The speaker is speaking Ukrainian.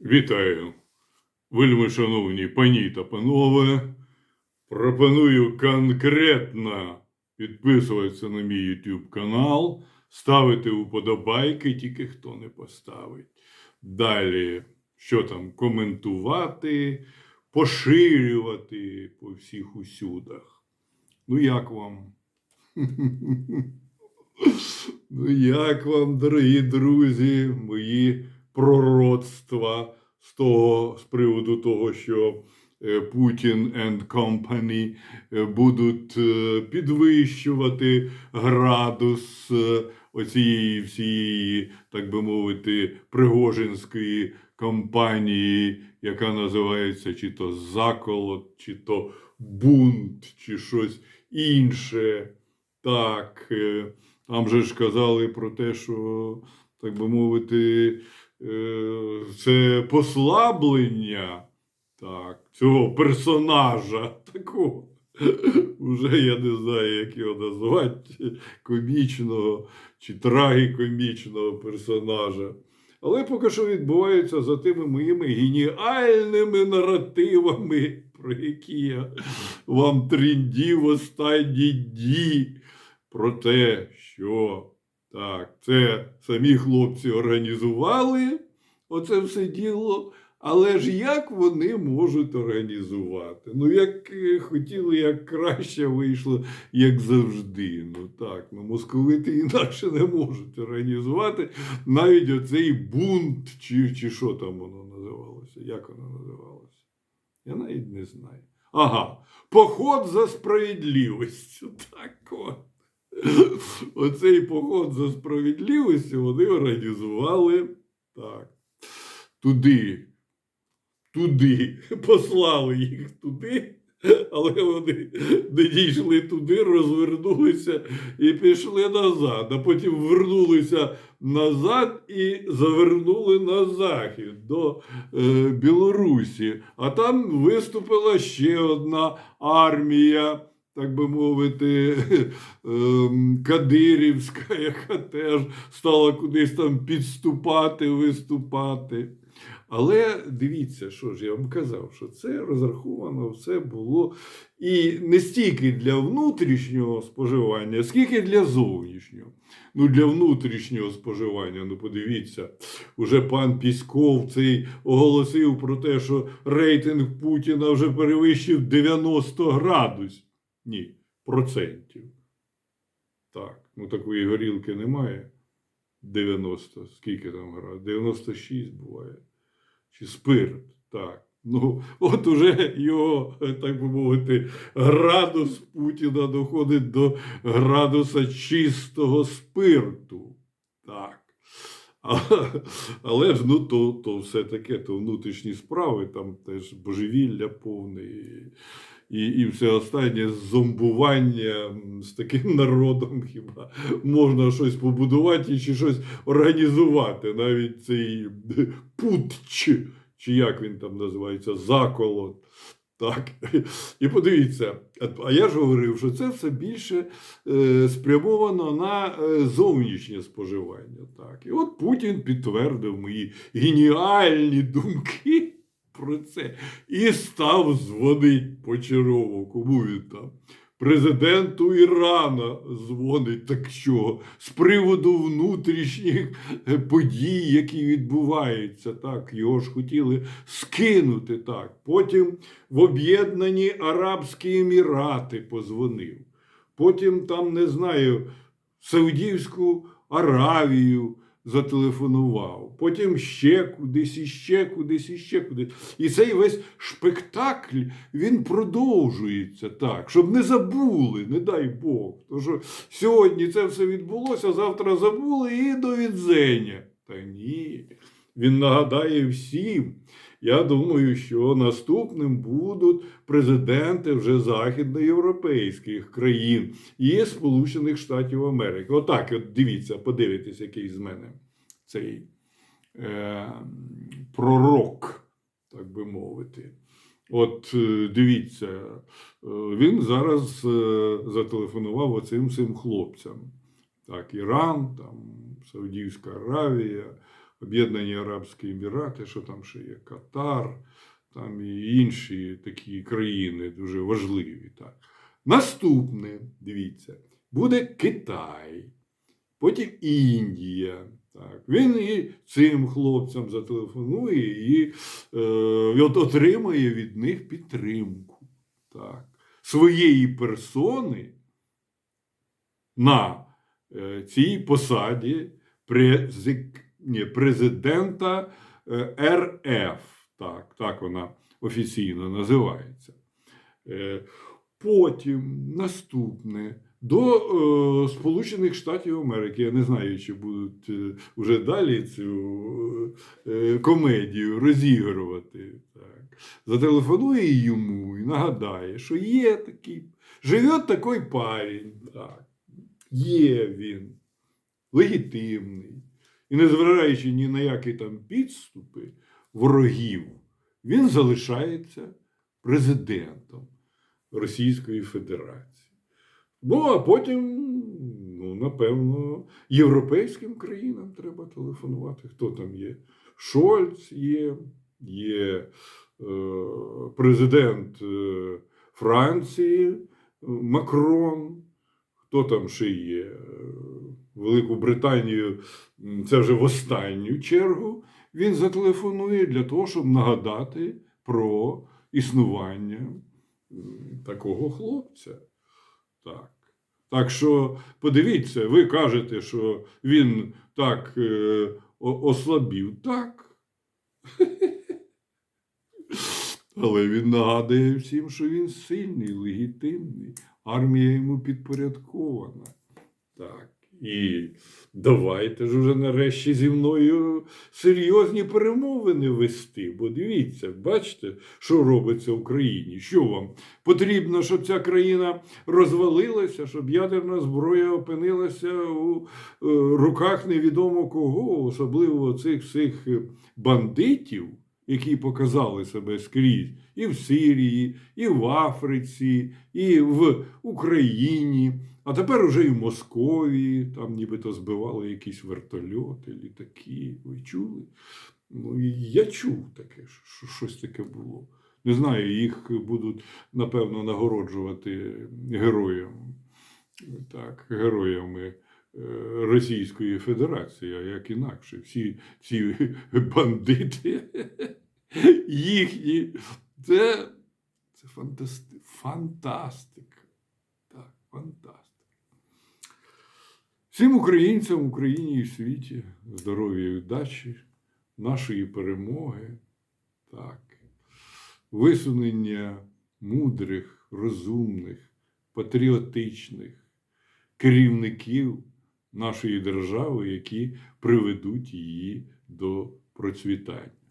Вітаю, вельми шановні пані та панове. Пропоную конкретно підписуватися на мій YouTube канал, ставити уподобайки, тільки хто не поставить. Далі, що там, коментувати, поширювати по всіх усюдах. Ну, як вам? Ну, як вам, дорогі друзі, мої пророцтва з того, з приводу того, що е, Путін and Company е, будуть е, підвищувати градус оцієї всієї, так би мовити, пригожинської кампанії, яка називається чи то заколот, чи то бунт, чи щось інше. Так, там же ж казали про те, що, так би мовити, це послаблення так, цього персонажа такого. Уже я не знаю, як його назвати, комічного чи трагікомічного персонажа. Але поки що відбувається за тими моїми геніальними наративами, про які я вам тріндів останні дні про те, що так, це самі хлопці організували оце все діло. Але ж як вони можуть організувати? Ну, як е, хотіли, як краще вийшло, як завжди. Ну так, ну московити інакше не можуть організувати навіть оцей бунт, чи, чи що там воно називалося? Як воно називалося? Я навіть не знаю. Ага, поход за справедливістю. Так от. Оцей поход за справедливістю вони організували так. Туди, туди, послали їх туди, але вони не дійшли туди, розвернулися і пішли назад. А потім вернулися назад і завернули на захід до е, Білорусі. А там виступила ще одна армія так би мовити, ем, Кадирівська, яка теж стала кудись там підступати, виступати. Але дивіться, що ж я вам казав, що це розраховано все було і не стільки для внутрішнього споживання, скільки для зовнішнього. Ну, для внутрішнього споживання, ну подивіться, уже пан Пісков цей оголосив про те, що рейтинг Путіна вже перевищив 90 градусів. Ні, процентів. Так, ну такої горілки немає. 90, скільки там градусів? 96 буває. Чи спирт, так. Ну, от уже його, так би мовити, градус Путіна доходить до градуса чистого спирту. Так. Але, ж ну, то, то все таке, то внутрішні справи, там теж божевілля повне. І, і, все останнє зомбування з таким народом хіба можна щось побудувати чи щось організувати. Навіть цей путч, чи як він там називається, заколот. Так. І подивіться, а я ж говорив, що це все більше е, спрямовано на е, зовнішнє споживання. Так. І от Путін підтвердив мої геніальні думки про це і став дзвонить почергово. Кому він там? Президенту Ірана дзвонить так що з приводу внутрішніх е, подій, які відбуваються. Так, його ж хотіли скинути так. Потім в Об'єднані Арабські Емірати позвонив. Потім там, не знаю, Саудівську Аравію зателефонував. Потім ще кудись, іще кудись, іще кудись. І цей весь шпектакль він продовжується так, щоб не забули, не дай Бог. Тому що сьогодні це все відбулося, завтра забули і до відзення. Та ні. Він нагадає всім. Я думаю, що наступним будуть президенти вже західноєвропейських країн і Сполучених Штатів Америки. Отак, от дивіться, подивитесь, який з мене цей е, пророк, так би мовити. От е, дивіться, е, він зараз е, зателефонував оцим цим хлопцям. Так, Іран, там, Саудівська Аравія, Об'єднані Арабські Емірати, що там ще є Катар, там і інші такі країни дуже важливі. Так. Наступне, дивіться, буде Китай, потім Індія. Так. Він і цим хлопцям зателефонує і е, от отримає від них підтримку так, своєї персони на е, цій посаді презик- ні, президента е, РФ. Так, так вона офіційно називається. Е, Потім наступне до е, Сполучених Штатів Америки. Я не знаю, чи будуть вже далі цю комедію розігрувати. Так. Зателефонує йому і нагадає, що є такий, живе такий парень. Так. Є він легітимний. І незважаючи ні на які там підступи ворогів, він залишається президентом Російської Федерації. Ну, а потім, ну, напевно, європейським країнам треба телефонувати. Хто там є? Шольц є, є е, президент е, Франції Макрон. Хто там ще є? Е, Велику Британію, це вже в останню чергу. Він зателефонує для того, щоб нагадати про існування такого хлопця. Так. Так що подивіться, ви кажете, що він так е, ослабів. Так. Але він нагадує всім, що він сильний, легітимний, армія йому підпорядкована. Так. І давайте ж уже нарешті зі мною серйозні перемовини вести. Бо дивіться, бачите, що робиться в країні. Що вам потрібно, щоб ця країна розвалилася, щоб ядерна зброя опинилася у е, руках невідомо кого, особливо цих всіх бандитів, які показали себе скрізь і в Сирії, і в Африці, і в Україні. А тепер уже і в Московії, там нібито збивали якісь вертольоти, літаки. Ви чули? Ну, я чув таке, що щось таке було. Не знаю, їх будуть, напевно, нагороджувати героям, так, героями Російської Федерації, а як інакше. Всі ці бандити їхні. Це, це фантасти... фантастика. Так, фантастика. Всім українцям в Україні і в світі здоров'я і удачі, нашої перемоги, так, висунення мудрих, розумних, патріотичних керівників нашої держави, які приведуть її до процвітання.